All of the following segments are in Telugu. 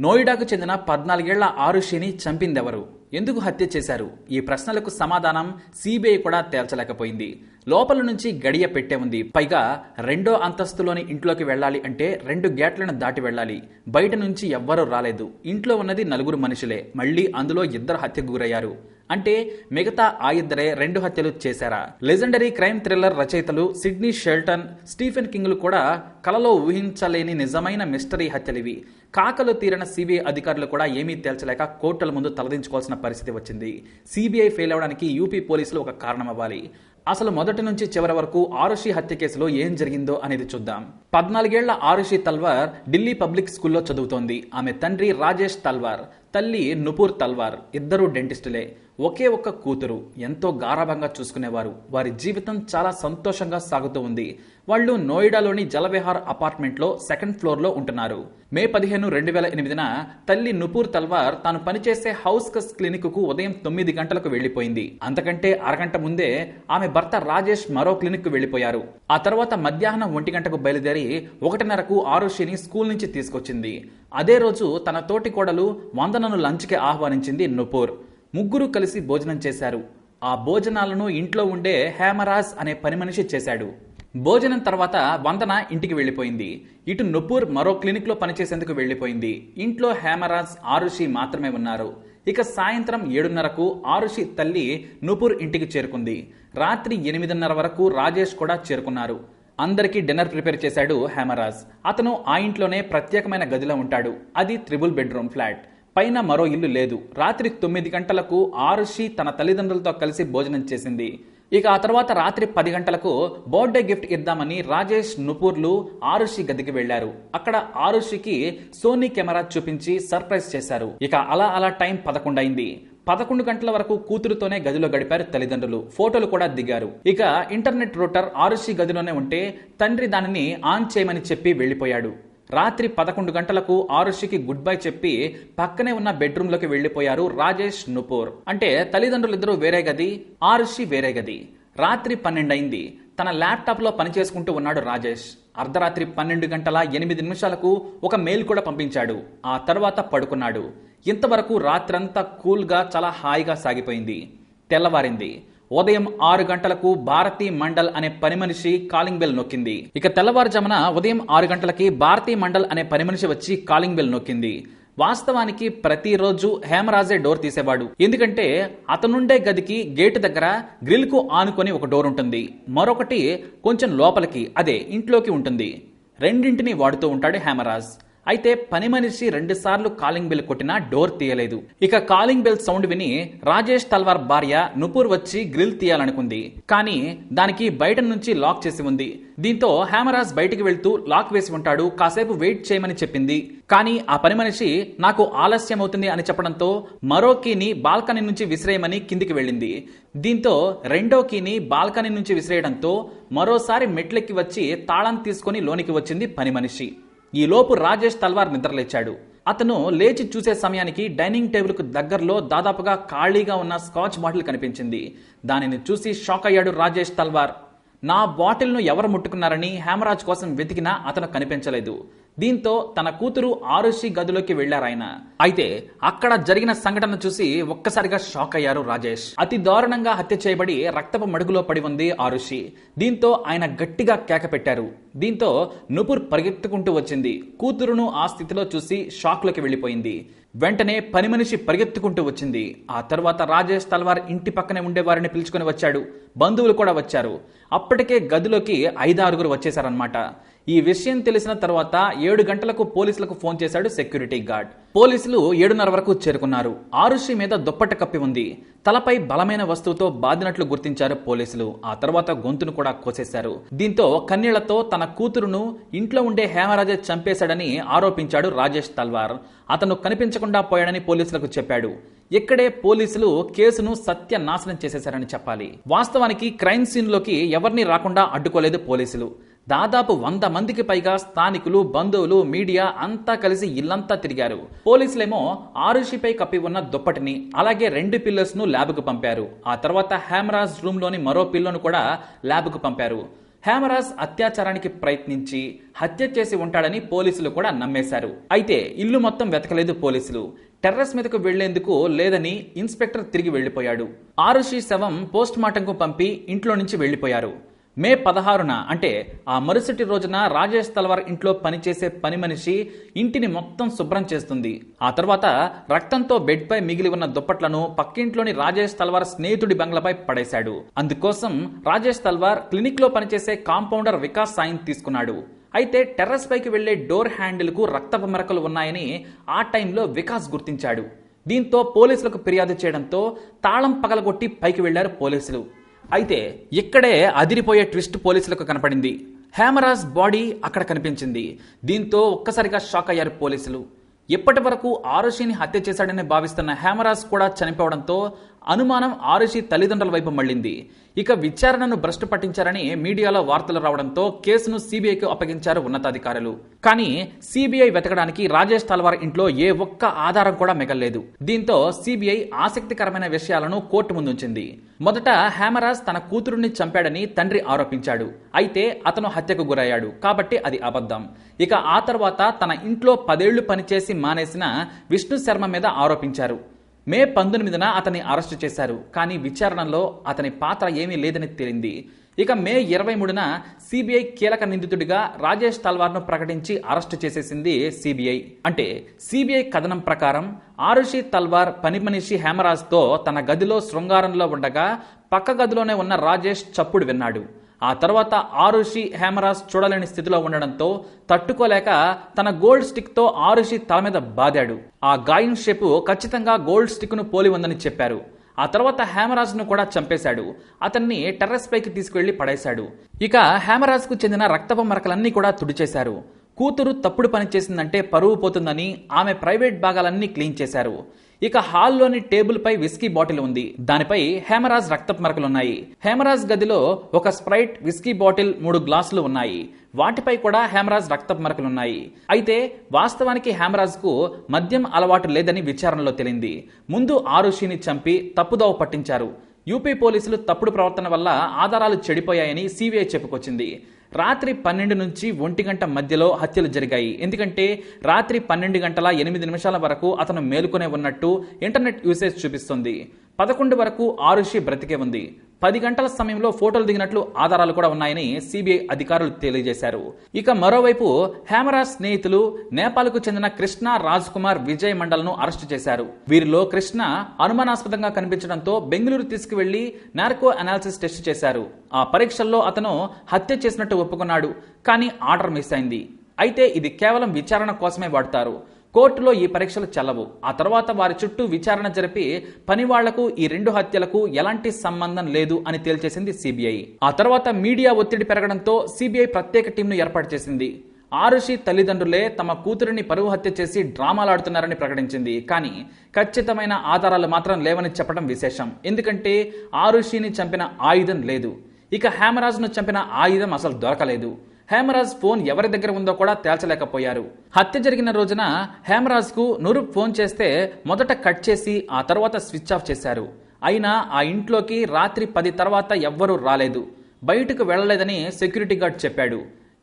నోయిడాకు చెందిన పద్నాలుగేళ్ళ ఆరుషిని చంపిందెవరు? ఎందుకు హత్య చేశారు? ఈ ప్రశ్నలకు సమాధానం సిబిఐ కూడా తేల్చలేకపోయింది. లోపల నుంచి గడియ పెట్టే ఉంది. పైగా రెండో అంతస్తులోని ఇంట్లోకి వెళ్ళాలి అంటే రెండు గేట్లను దాటి వెళ్ళాలి. బయట నుంచి ఎవ్వరూ రాలేదు. ఇంట్లో ఉన్నది నలుగురు మనుషులే. మళ్ళీ అందులో ఇద్దరు హత్యకు గురయ్యారు. అంటే మిగతా ఆ ఇద్దరే రెండు హత్యలు చేశారా? లెజెండరీ క్రైమ్ థ్రిల్లర్ రచయితలు సిడ్నీ షెల్టన్ స్టీఫెన్ కింగ్లు కూడా కలలో ఊహించలేని నిజమైన మిస్టరీ హత్యలివి. కాకలు తీరిన సిబిఐ అధికారులు కూడా ఏమీ తేల్చలేక కోర్టుల ముందు తలదించుకోవాల్సిన పరిస్థితి వచ్చింది. సిబిఐ ఫెయిల్ అవడానికి యూపీ పోలీసులు ఒక కారణం అవ్వాలి అసలు మొదటి నుంచి చివరి వరకు ఆరుషి హత్య కేసులో ఏం జరిగిందో అనేది చూద్దాం. పద్నాలుగేళ్ళ ఆరుషి తల్వార్ ఢిల్లీ పబ్లిక్ స్కూల్లో చదువుతోంది. ఆమె తండ్రి రాజేష్ తల్వార్ తల్లి నుపూర్ తల్వార్ ఇద్దరూ డెంటిస్టులే. ఒకే ఒక్క కూతురు ఎంతో గారాభంగా చూసుకునేవారు. వారి జీవితం చాలా సంతోషంగా సాగుతూ ఉంది. వాళ్ళు నోయిడాలోని జలవిహార్ అపార్ట్మెంట్లో సెకండ్ ఫ్లోర్లో ఉంటున్నారు. మే పదిహేను రెండు వేల ఎనిమిదిన తల్లి నుపూర్ తల్వార్ తాను పనిచేసే హౌస్ కస్ క్లినిక్కు ఉదయం తొమ్మిది గంటలకు వెళ్ళిపోయింది అంతకంటే అరగంట ముందే ఆమె భర్త రాజేష్ మరో క్లినిక్కు వెళ్ళిపోయారు ఆ తర్వాత మధ్యాహ్నం ఒంటి గంటకు బయలుదేరి ఒకటిన్నరకు ఆరుషిని స్కూల్ నుంచి తీసుకొచ్చింది. అదే రోజు తన తోటి కోడలు వందనను లంచ్కి ఆహ్వానించింది నుపూర్. ముగ్గురు కలిసి భోజనం చేశారు. ఆ భోజనాలను ఇంట్లో ఉండే హేమరాజ్ అనే పని మనిషి చేశాడు. భోజనం తర్వాత వందన ఇంటికి వెళ్ళిపోయింది. ఇటు నుపూర్ మరో క్లినిక్లో పనిచేసేందుకు వెళ్ళిపోయింది. ఇంట్లో హేమరాజ్ ఆరుషి మాత్రమే ఉన్నారు. ఇక సాయంత్రం ఏడున్నరకు ఆరుషి తల్లి నుపూర్ ఇంటికి చేరుకుంది. రాత్రి ఎనిమిదిన్నర వరకు రాజేష్ కూడా చేరుకున్నారు. అందరికీ డిన్నర్ ప్రిపేర్ చేశాడు హేమరాజ్. అతను ఆ ఇంట్లోనే ప్రత్యేకమైన గదిలో ఉంటాడు. అది త్రిబుల్ బెడ్రూమ్ ఫ్లాట్. పైన మరో ఇల్లు లేదు. రాత్రి తొమ్మిది గంటలకు ఆరుషి తన తల్లిదండ్రులతో కలిసి భోజనం చేసింది. ఇక ఆ తర్వాత రాత్రి పది గంటలకు బర్త్డే గిఫ్ట్ ఇద్దామని రాజేష్ నుపూర్లు ఆరుషి గదికి వెళ్ళారు అక్కడ ఆరుషికి సోనీ కెమెరా చూపించి సర్ప్రైజ్ చేశారు. ఇక అలా అలా టైం పదకొండైంది. పదకొండు గంటల వరకు కూతురుతోనే గదిలో గడిపారు తల్లిదండ్రులు. ఫోటోలు కూడా దిగారు. ఇక ఇంటర్నెట్ రూటర్ ఆరుషి గదిలోనే ఉంటే తండ్రి దానిని ఆన్ చేయమని చెప్పి వెళ్ళిపోయాడు రాత్రి పదకొండు గంటలకు ఆరుషికి గుడ్ బై చెప్పి పక్కనే ఉన్న బెడ్రూమ్లోకి వెళ్ళిపోయారు రాజేష్ నుపూర్. అంటే తల్లిదండ్రులిద్దరూ వేరే గది ఆరుషి వేరే గది. రాత్రి పన్నెండయింది తన ల్యాప్టాప్లో పనిచేసుకుంటూ ఉన్నాడు రాజేష్. అర్ధరాత్రి పన్నెండు గంటల ఎనిమిది నిమిషాలకు ఒక మెయిల్ కూడా పంపించాడు. ఆ తర్వాత పడుకున్నాడు. ఇంతవరకు రాత్రంతా కూల్గా చాలా హాయిగా సాగిపోయింది. తెల్లవారింది. ఉదయం ఆరు గంటలకు భారతీ మండల్ అనే పని మనిషి కాలింగ్ బెల్ నొక్కింది. ఇక తెల్లవారుజామున ఉదయం ఆరు గంటలకి భారతీ మండల్ అనే పని మనిషి వచ్చి కాలింగ్ బెల్ నొక్కింది. వాస్తవానికి ప్రతిరోజు హేమరాజే డోర్ తీసేవాడు. ఎందుకంటే అతనుండే గదికి గేటు దగ్గర గ్రిల్కు ఆనుకొని ఒక డోర్ ఉంటుంది. మరొకటి కొంచెం లోపలికి అదే ఇంట్లోకి ఉంటుంది. రెండింటిని వాడుతూ ఉంటాడు హేమరాజ్. అయితే పని మనిషి రెండుసార్లు కాలింగ్ బెల్ కొట్టినా డోర్ తీయలేదు. ఇక కాలింగ్ బెల్ సౌండ్ విని రాజేష్ తల్వార్ భార్య నుపూర్ వచ్చి గ్రిల్ తీయాలనుకుంది. కానీ దానికి బయట నుంచి లాక్ చేసి ఉంది. దీంతో హేమరాజ్ బయటికి వెళ్తూ లాక్ వేసి ఉంటాడు. కాసేపు వెయిట్ చేయమని చెప్పింది. కానీ ఆ పని మనిషి నాకు ఆలస్యం అవుతుంది అని చెప్పడంతో మరో కీని బాల్కనీ నుంచి విసిరేయమని కిందికి వెళ్ళింది. దీంతో రెండో కీని బాల్కనీ నుంచి విసిరేయడంతో మరోసారి మెట్లెక్కి వచ్చి తాళం తీసుకొని లోనికి వచ్చింది పని మనిషి. ఈలోపు రాజేష్ తల్వార్ నిద్రలేచాడు. అతను లేచి చూసే సమయానికి డైనింగ్ టేబుల్కు దగ్గరలో దాదాపుగా ఖాళీగా ఉన్న స్కాచ్ బాటిల్ కనిపించింది. దానిని చూసి షాక్ అయ్యాడు రాజేష్ తల్వార్. నా బాటిల్ను ఎవరు ముట్టుకున్నారని హేమరాజ్ కోసం వెతికినా అతను కనిపించలేదు. దీంతో తన కూతురు ఆరుషి గదిలోకి వెళ్ళారాయన అయితే అక్కడ జరిగిన సంఘటన చూసి ఒక్కసారిగా షాక్ అయ్యారు రాజేష్. అతి దారుణంగా హత్య చేయబడి రక్తపు మడుగులో పడి ఉంది ఆరుషి. దీంతో ఆయన గట్టిగా కేక పెట్టారు. దీంతో నుపుర్ పరిగెత్తుకుంటూ వచ్చింది. కూతురును ఆ స్థితిలో చూసి షాక్లోకి వెళ్ళిపోయింది వెంటనే పని మనిషి పరిగెత్తుకుంటూ వచ్చింది. ఆ తర్వాత రాజేష్ తల్వార్ ఇంటి పక్కనే ఉండే వారిని పిలుచుకొని వచ్చాడు. బంధువులు కూడా వచ్చారు. అప్పటికే గదిలోకి ఐదారుగురు వచ్చేశారనమాట ఈ విషయం తెలిసిన తర్వాత ఏడు గంటలకు పోలీసులకు ఫోన్ చేశాడు సెక్యూరిటీ గార్డ్. పోలీసులు ఏడున్నర వరకు చేరుకున్నారు. ఆరుషి మీద దుప్పట్ట కప్పి ఉంది. తలపై బలమైన వస్తువుతో బాదినట్లు గుర్తించారు పోలీసులు. ఆ తర్వాత గొంతును కూడా కోసేశారు. దీంతో కన్నీళ్ళతో తన కూతురును ఇంట్లో ఉండే హేమరాజే చంపేశాడని ఆరోపించాడు రాజేష్ తల్వార్. అతను కనిపించకుండా పోయాడని పోలీసులకు చెప్పాడు. ఇక్కడే పోలీసులు కేసును సత్యనాశనం చేసేశారని చెప్పాలి. వాస్తవానికి క్రైమ్ సీన్లోకి ఎవరిని రాకుండా అడ్డుకోలేదు పోలీసులు. దాదాపు వంద మందికి పైగా స్థానికులు బంధువులు మీడియా అంతా కలిసి ఇల్లంతా తిరిగారు. పోలీసులేమో ఆరుషిపై కప్పి ఉన్న దుప్పటిని అలాగే రెండు పిల్లర్స్ను ల్యాబ్కు పంపారు. ఆ తర్వాత హ్యామరాజ్ రూమ్లోని మరో పిల్లను కూడా ల్యాబ్కు పంపారు. హ్యామరాజ్ అత్యాచారానికి ప్రయత్నించి హత్య చేసి ఉంటాడని పోలీసులు కూడా నమ్మేశారు. అయితే ఇల్లు మొత్తం వెతకలేదు పోలీసులు. టెర్రస్ మీదకు వెళ్ళేందుకు లేదని ఇన్స్పెక్టర్ తిరిగి వెళ్ళిపోయాడు ఆరుషి శవం పోస్ట్ మార్టంకు పంపి ఇంట్లో నుంచి వెళ్ళిపోయారు మే పదహారున అంటే ఆ మరుసటి రోజున రాజేష్ తల్వార్ ఇంట్లో పనిచేసే పని మనిషి ఇంటిని మొత్తం శుభ్రం చేస్తుంది. ఆ తర్వాత రక్తంతో బెడ్పై మిగిలి ఉన్న దుప్పట్లను పక్కింట్లోని రాజేష్ తల్వార్ స్నేహితుడి బంగ్లపై పడేశాడు. అందుకోసం రాజేష్ తల్వార్ క్లినిక్లో పనిచేసే కాంపౌండర్ వికాస్ సాయం తీసుకున్నాడు. అయితే టెర్రస్ పైకి వెళ్ళే డోర్ హ్యాండిల్కు రక్తపు మెరకలు ఉన్నాయని ఆ టైంలో వికాస్ గుర్తించాడు. దీంతో పోలీసులకు ఫిర్యాదు చేయడంతో తాళం పగలగొట్టి పైకి వెళ్ళారు పోలీసులు. అయితే ఇక్కడే అదిరిపోయే ట్విస్ట్ పోలీసులకు కనపడింది. హేమరాజ్ బాడీ అక్కడ కనిపించింది. దీంతో ఒక్కసారిగా షాక్ అయ్యారు పోలీసులు. ఇప్పటి వరకు ఆరుషిని హత్య చేశాడని భావిస్తున్న హేమరాజ్ కూడా చనిపోవడంతో అనుమానం ఆరుషి తల్లిదండ్రుల వైపు మళ్ళింది ఇక విచారణను భ్రష్టు పట్టించారని మీడియాలో వార్తలు రావడంతో కేసును సీబీఐకి అప్పగించారు ఉన్నతాధికారులు. కానీ సీబీఐ వెతకడానికి రాజేష్ తల్వార్ ఇంట్లో ఏ ఒక్క ఆధారం కూడా మిగల్లేదు. దీంతో సీబీఐ ఆసక్తికరమైన విషయాలను కోర్టు ముందుంచింది. మొదట హేమరాజ్ తన కూతురుని చంపాడని తండ్రి ఆరోపించాడు. అయితే అతను హత్యకు గురయ్యాడు. కాబట్టి అది అబద్ధం. ఇక ఆ తర్వాత తన ఇంట్లో పదేళ్ళు పనిచేసి మానేసిన విష్ణు శర్మ మీద ఆరోపించారు. మే పంతొమ్మిదిన అతన్ని అరెస్టు చేశారు. కానీ విచారణలో అతని పాత్ర ఏమీ లేదని తేలింది. ఇక మే ఇరవై మూడున సిబిఐ కీలక నిందితుడిగా రాజేష్ తల్వార్ను ప్రకటించి అరెస్టు చేసేసింది సిబిఐ. అంటే సిబిఐ కథనం ప్రకారం ఆరుషి తల్వార్ పని మనిషి హేమరాజ్తో తన గదిలో శృంగారంలో ఉండగా పక్క గదిలోనే ఉన్న రాజేష్ చప్పుడు విన్నాడు. ఆ తర్వాత ఆరుషి హేమరాజ్ చూడలేని స్థితిలో ఉండడంతో తట్టుకోలేక తన గోల్డ్ స్టిక్తో ఆరుషి తల మీద బాదాడు. ఆ గాయం షేపు ఖచ్చితంగా గోల్డ్ స్టిక్ను పోలి ఉందని చెప్పారు. ఆ తర్వాత హేమరాజ్ను కూడా చంపేశాడు. అతన్ని టెర్రస్ పైకి తీసుకెళ్ళి పడేశాడు. ఇక హేమరాజ్కు చెందిన రక్తపు మరకలన్నీ కూడా తుడిచేశారు. కూతురు తప్పుడు పని చేసిందంటే పరువు పోతుందని ఆమె ప్రైవేట్ భాగాలన్నీ క్లీన్ చేశారు. ఇక హాల్లోని టేబుల్ పై విస్కీ బాటిల్ ఉంది. దానిపై హేమరాజ్ రక్తపు మరకలున్నాయి హేమరాజ్ గదిలో ఒక స్ప్రైట్ విస్కీ బాటిల్ మూడు గ్లాసులు ఉన్నాయి. వాటిపై కూడా హేమరాజ్ రక్తపు మరకలున్నాయి అయితే వాస్తవానికి హేమరాజ్కు మద్యం అలవాటు లేదని విచారణలో తేలింది. ముందు ఆరుషిని చంపి తప్పుదోవ పట్టించారు. యూపీ పోలీసులు తప్పుడు ప్రవర్తన వల్ల ఆధారాలు చెడిపోయాయని సిబిఐ చెప్పుకొచ్చింది. రాత్రి పన్నెండు నుంచి ఒంటి గంట మధ్యలో హత్యలు జరిగాయి. ఎందుకంటే రాత్రి పన్నెండు గంటల ఎనిమిది నిమిషాల వరకు అతను మేలుకునే ఉన్నట్టు ఇంటర్నెట్ యూసేజ్ చూపిస్తుంది. పదకొండు వరకు ఆరుషి బ్రతికే ఉంది. పది గంటల సమయంలో ఫోటోలు దిగినట్లు ఆధారాలు కూడా ఉన్నాయని సిబిఐ అధికారులు తెలియజేశారు. ఇక మరోవైపు హేమరాజ్ స్నేహితులు నేపాల్కు చెందిన కృష్ణ రాజ్ కుమార్ విజయ్ మండల్ను అరెస్టు చేశారు. వీరిలో కృష్ణ అనుమానాస్పదంగా కనిపించడంతో బెంగళూరు తీసుకువెళ్ళి నార్కో అనాలిసిస్ టెస్ట్ చేశారు. ఆ పరీక్షల్లో అతను హత్య చేసినట్టు ఒప్పుకున్నాడు కానీ ఆర్డర్ మిస్ అయింది. అయితే ఇది కేవలం విచారణ కోసమే వాడతారు. కోర్టులో ఈ పరీక్షలు చెల్లవు. ఆ తర్వాత వారి చుట్టూ విచారణ జరిపి పనివాళ్ళకు ఈ రెండు హత్యలకు ఎలాంటి సంబంధం లేదు అని తేల్చేసింది సిబిఐ. ఆ తర్వాత మీడియా ఒత్తిడి పెరగడంతో సిబిఐ ప్రత్యేక టీంను ఏర్పాటు చేసింది. ఆరుషి తల్లిదండ్రులే తమ కూతురిని పరువు హత్య చేసి డ్రామాలాడుతున్నారని ప్రకటించింది. కానీ ఖచ్చితమైన ఆధారాలు మాత్రం లేవని చెప్పడం విశేషం. ఎందుకంటే ఆరుషిని చంపిన ఆయుధం లేదు. ఇక హేమరాజ్ను చంపిన ఆయుధం అసలు దొరకలేదు. హేమరాజ్ ఫోన్ ఎవరి దగ్గర ఉందో కూడా తేల్చలేకపోయారు. హత్య జరిగిన రోజున హేమరాజ్కు నూరుప్ ఫోన్ చేస్తే మొదట కట్ చేసి ఆ తర్వాత స్విచ్ ఆఫ్ చేశారు. అయినా ఆ ఇంట్లోకి రాత్రి పది తర్వాత ఎవ్వరూ రాలేదు. బయటకు వెళ్ళలేదని సెక్యూరిటీ గార్డ్ చెప్పాడు.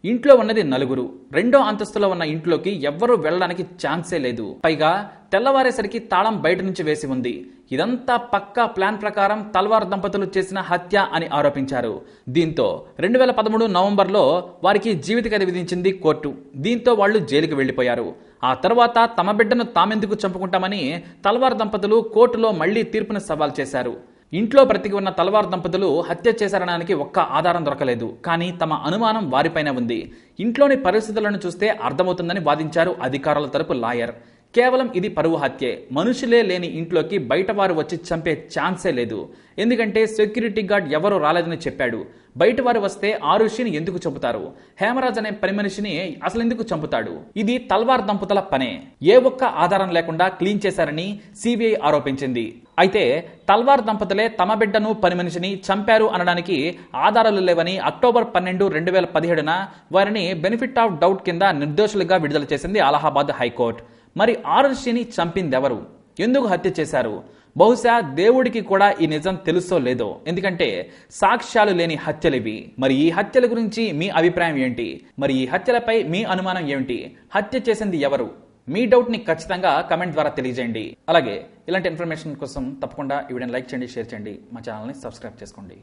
ఇంట్లో ఉన్నది నలుగురు. రెండో అంతస్తులో ఉన్న ఇంట్లోకి ఎవ్వరూ వెళ్ళడానికి ఛాన్సే లేదు. పైగా తెల్లవారేసరికి తాళం బయట నుంచి వేసి ఉంది. ఇదంతా పక్కా ప్లాన్ ప్రకారం తల్వార్ దంపతులు చేసిన హత్య అని ఆరోపించారు. దీంతో రెండు వేల పదమూడు నవంబర్లో వారికి జీవిత ఖైదు విధించింది కోర్టు. దీంతో వాళ్ళు జైలుకి వెళ్ళిపోయారు ఆ తర్వాత తమ బిడ్డను తామెందుకు చంపుకుంటామని తల్వార్ దంపతులు కోర్టులో మళ్ళీ తీర్పును సవాల్ చేశారు. ఇంట్లో బ్రతికి ఉన్న తల్వార్ దంపతులు హత్య చేశారనడానికి ఒక్క ఆధారం దొరకలేదు. కానీ తమ అనుమానం వారిపైన ఉంది. ఇంట్లోని పరిస్థితులను చూస్తే అర్థమవుతుందని వాదించారు అధికారుల తరపు లాయర్. కేవలం ఇది పరువు హత్యే. మనుషులే లేని ఇంట్లోకి బయట వారు వచ్చి చంపే ఛాన్సే లేదు. ఎందుకంటే సెక్యూరిటీ గార్డ్ ఎవరూ రాలేదని చెప్పాడు. బయట వారు వస్తే ఆరుషిని ఎందుకు చంపుతారు? హేమరాజ్ అనే పని మనిషిని అసలు ఎందుకు చంపుతాడు? ఇది తల్వార్ దంపతుల పనే. ఏ ఒక్క ఆధారం లేకుండా క్లీన్ చేశారని సిబిఐ ఆరోపించింది. అయితే తల్వార్ దంపతులే తమ బిడ్డను పని మనిషిని చంపారు అనడానికి ఆధారాలు లేవని అక్టోబర్ పన్నెండు రెండు వేల పదిహేడున వారిని బెనిఫిట్ ఆఫ్ డౌట్ కింద నిర్దోషులుగా విడుదల చేసింది అలహాబాద్ హైకోర్టు. మరి ఆరుషిని చంపిందెవరు? ఎందుకు హత్య చేశారు? బహుశా దేవుడికి కూడా ఈ నిజం తెలుసో లేదో? ఎందుకంటే సాక్ష్యాలు లేని హత్యలివి. మరి ఈ హత్యల గురించి మీ అభిప్రాయం ఏంటి? మరి ఈ హత్యలపై మీ అనుమానం ఏమిటి? హత్య చేసింది ఎవరు? మీ డౌట్ని ఖచ్చితంగా కమెంట్ ద్వారా తెలియజేయండి. అలాగే ఇలాంటి ఇన్ఫర్మేషన్ కోసం తప్పకుండా ఈ వీడియోని లైక్ చేయండి షేర్ చేయండి. మా ఛానల్ని సబ్స్క్రైబ్ చేసుకోండి.